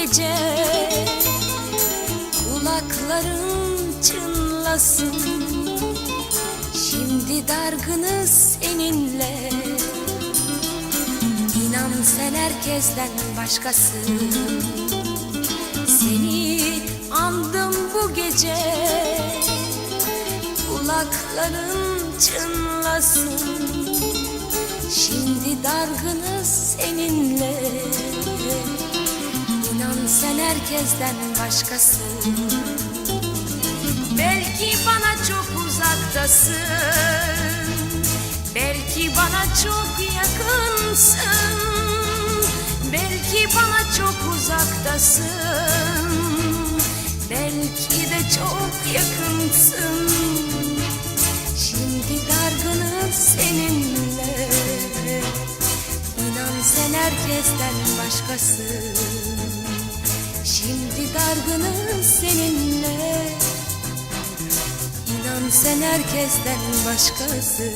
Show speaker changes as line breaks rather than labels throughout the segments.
gece Kulakların çınlasın Şimdi dargınız seninle İnan sen herkesten başkasın Seni andım bu gece Kulakların çınlasın Şimdi dargınız seninle İnan sen herkesten başkasın. Belki bana çok uzaktasın. Belki bana çok yakınsın. Belki bana çok uzaktasın. Belki de çok yakınsın. Şimdi dargınız seninle. İnan sen herkesten başkasın Şimdi dargınız seninle. İnan sen herkesten başkasın.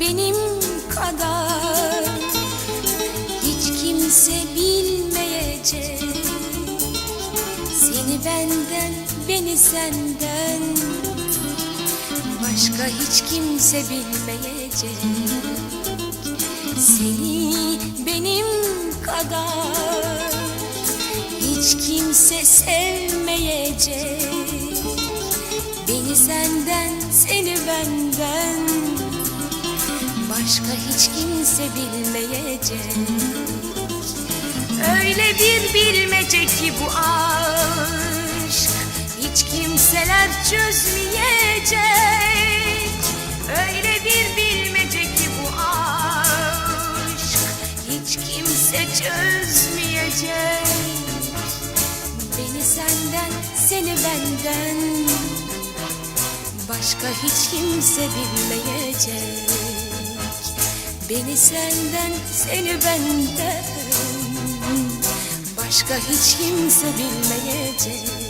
Benim Seni benden, beni senden. Başka hiç kimse bilmeyecek. Seni benim kadar hiç kimse sevmeyecek. Beni senden, seni benden. Başka hiç kimse bilmeyecek Öyle bir bilmece ki bu aşk. Hiç kimseler çözmeyecek. Öyle bir bilmece ki bu aşk. Hiç kimse çözmeyecek. Beni senden, seni benden. Başka hiç kimse bilmeyecek. Beni senden, seni benden Başka hiç kimse bilmeyecek